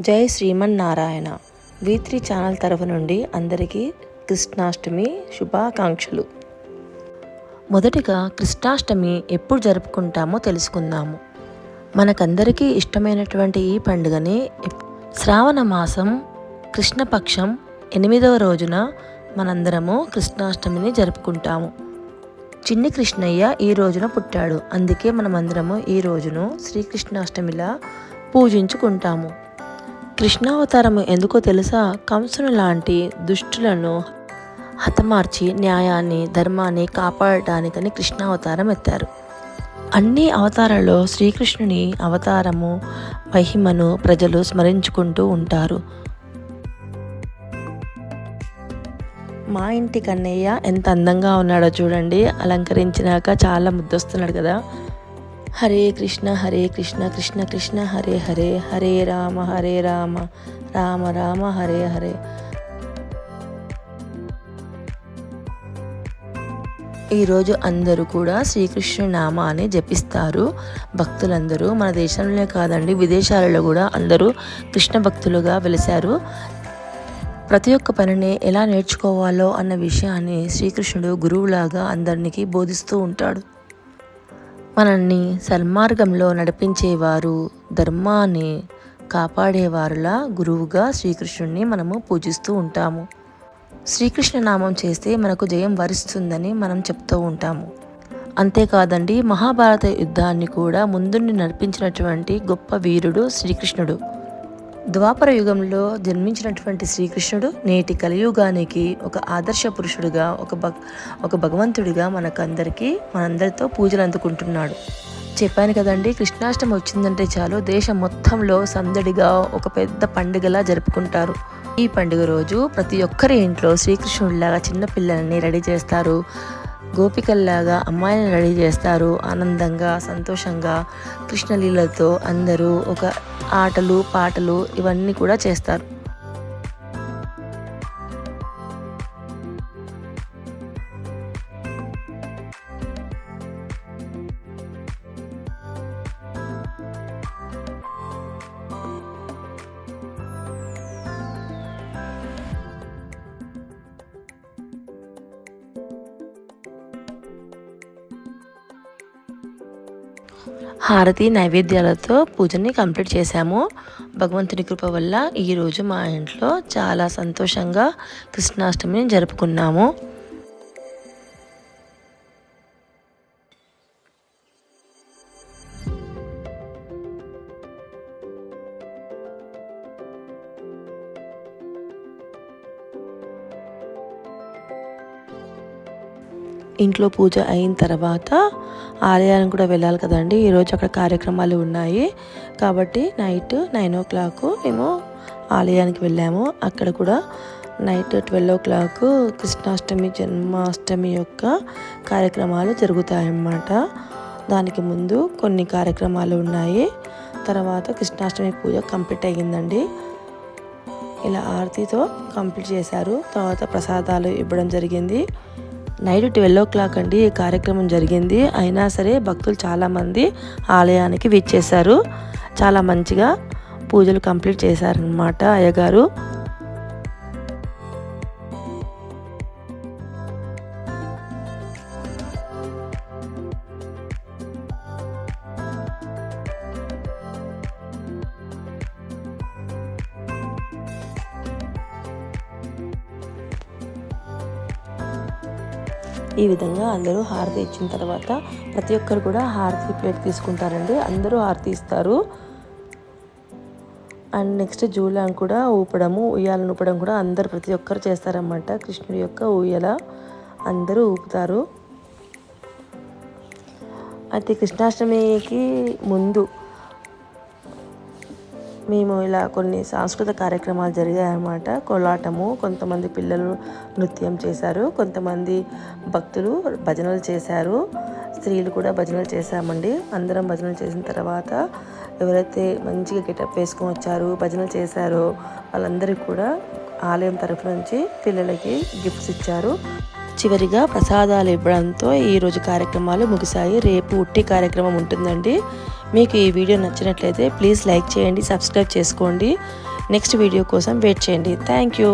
జై Srimannarayana. వీత్రి three channel తరఫు నుండి అందరికీ కృష్ణాష్టమి శుభాకాంక్షలు. మొదటిగా కృష్ణాష్టమి ఎప్పుడు జరుపుకుంటామో తెలుసుకుందాము. మనకందరికీ ఇష్టమైనటువంటి ఈ పండుగని శ్రావణ మాసం కృష్ణపక్షం ఎనిమిదవ రోజున మనందరము కృష్ణాష్టమిని జరుపుకుంటాము. చిన్ని కృష్ణయ్య ఈ రోజున పుట్టాడు. అందుకే మనమందరము ఈ రోజును శ్రీకృష్ణాష్టమిలా పూజించుకుంటాము. కృష్ణావతారము ఎందుకో తెలుసా? కంసుని లాంటి దుష్టులను హతమార్చి న్యాయాన్ని ధర్మాన్ని కాపాడటానికని కృష్ణావతారం ఎత్తారు. అన్ని అవతారాల్లో శ్రీకృష్ణుని అవతారము మహిమను ప్రజలు స్మరించుకుంటూ ఉంటారు. మా ఇంటి కన్నయ్య ఎంత అందంగా ఉన్నాడో చూడండి. అలంకరించినాక చాలా ముద్దొస్తున్నాడు కదా. హరే కృష్ణ హరే కృష్ణ కృష్ణ కృష్ణ హరే హరే హరే రామ హరే రామ రామ రామ హరే హరే. ఈరోజు అందరూ కూడా శ్రీకృష్ణుని నామాన్ని జపిస్తారు. భక్తులందరూ మన దేశంలోనే కాదండి విదేశాలలో కూడా అందరూ కృష్ణ భక్తులుగా వెలిశారు. ప్రతి ఒక్క పనిని ఎలా నేర్చుకోవాలో అన్న విషయాన్ని శ్రీకృష్ణుడు గురువులాగా అందరికీ బోధిస్తూ ఉంటాడు. మనల్ని సన్మార్గంలో నడిపించేవారు ధర్మాన్ని కాపాడేవారులా గురువుగా శ్రీకృష్ణుడిని మనము పూజిస్తూ ఉంటాము. శ్రీకృష్ణ నామం చేస్తే మనకు జయం వరిస్తుందని మనం చెప్తూ ఉంటాము. అంతేకాదండి మహాభారత యుద్ధాన్ని కూడా ముందుండి నడిపించినటువంటి గొప్ప వీరుడు శ్రీకృష్ణుడు. ద్వాపర యుగంలో జన్మించినటువంటి శ్రీకృష్ణుడు నేటి కలియుగానికి ఒక ఆదర్శ పురుషుడుగా ఒక భగ్ ఒక భగవంతుడిగా మనకందరికీ మనందరితో పూజలు అందుకుంటున్నాడు. చెప్పాను కదండి కృష్ణాష్టమి వచ్చిందంటే చాలు దేశం మొత్తంలో సందడిగా ఒక పెద్ద పండుగలా జరుపుకుంటారు. ఈ పండుగ రోజు ప్రతి ఒక్కరి ఇంట్లో శ్రీకృష్ణుడిలాగా చిన్న పిల్లల్ని రెడీ చేస్తారు. గోపికల్లాగా అమ్మాయిని రెడీ చేస్తారు. ఆనందంగా సంతోషంగా కృష్ణలీలతో అందరూ ఒక ఆటలు పాటలు ఇవన్నీ కూడా చేస్తారు. హారతి నైవేద్యాలతో పూజని కంప్లీట్ చేశాము. భగవంతుని కృప వల్ల ఈరోజు మా ఇంట్లో చాలా సంతోషంగా కృష్ణాష్టమిని జరుపుకున్నాము. ఇంట్లో పూజ అయిన తర్వాత ఆలయానికి కూడా వెళ్ళాలి కదండి. ఈరోజు అక్కడ కార్యక్రమాలు ఉన్నాయి. కాబట్టి నైట్ నైన్ ఓ క్లాక్ మేము ఆలయానికి వెళ్ళాము. అక్కడ కూడా night twelve o'clock Krishnashtami Janmashtami యొక్క కార్యక్రమాలు జరుగుతాయన్నమాట. దానికి ముందు కొన్ని కార్యక్రమాలు ఉన్నాయి. తర్వాత కృష్ణాష్టమి పూజ కంప్లీట్ అయ్యిందండి. ఇలా ఆరతితో కంప్లీట్ చేశారు. తర్వాత ప్రసాదాలు ఇవ్వడం జరిగింది. నైట్ ట్వెల్వ్ ఓ క్లాక్ అండి ఈ కార్యక్రమం జరిగింది. అయినా సరే భక్తులు చాలామంది ఆలయానికి విచ్చేశారు. చాలా మంచిగా పూజలు కంప్లీట్ చేశారనమాట అయ్యగారు. ఈ విధంగా అందరూ హారతి ఇచ్చిన తర్వాత ప్రతి ఒక్కరు కూడా హారతి ప్లేట్ తీసుకుంటారండి. అందరూ హారతి ఇస్తారు. అండ్ నెక్స్ట్ జూలాం కూడా ఊపడము ఉయ్యాలను ఊపడం కూడా అందరు ప్రతి ఒక్కరు చేస్తారన్నమాట. కృష్ణుడి యొక్క ఉయ్యల అందరూ ఊపుతారు. అయితే కృష్ణాష్టమికి ముందు మేము ఇలా కొన్ని సాంస్కృతిక కార్యక్రమాలు జరిగాయన్నమాట కోలాటము కొంతమంది పిల్లలు నృత్యం చేశారు కొంతమంది భక్తులు భజనలు చేశారు. స్త్రీలు కూడా భజనలు చేశామండి. అందరం భజనలు చేసిన తర్వాత ఎవరైతే మంచిగా గెటప్ వేసుకొని వచ్చారో భజనలు చేశారో వాళ్ళందరికీ కూడా ఆలయం తరఫు నుంచి పిల్లలకి గిఫ్ట్స్ ఇచ్చారు. చివరిగా ప్రసాదాలు ఇవ్వడంతో ఈరోజు కార్యక్రమాలు ముగిశాయి. రేపు ఉట్టి కార్యక్రమం ఉంటుందండి. మీకు ఈ వీడియో నచ్చినట్లయితే ప్లీజ్ లైక్ చేయండి సబ్స్క్రైబ్ చేసుకోండి. నెక్స్ట్ వీడియో కోసం వెయిట్ చేయండి. Thank you.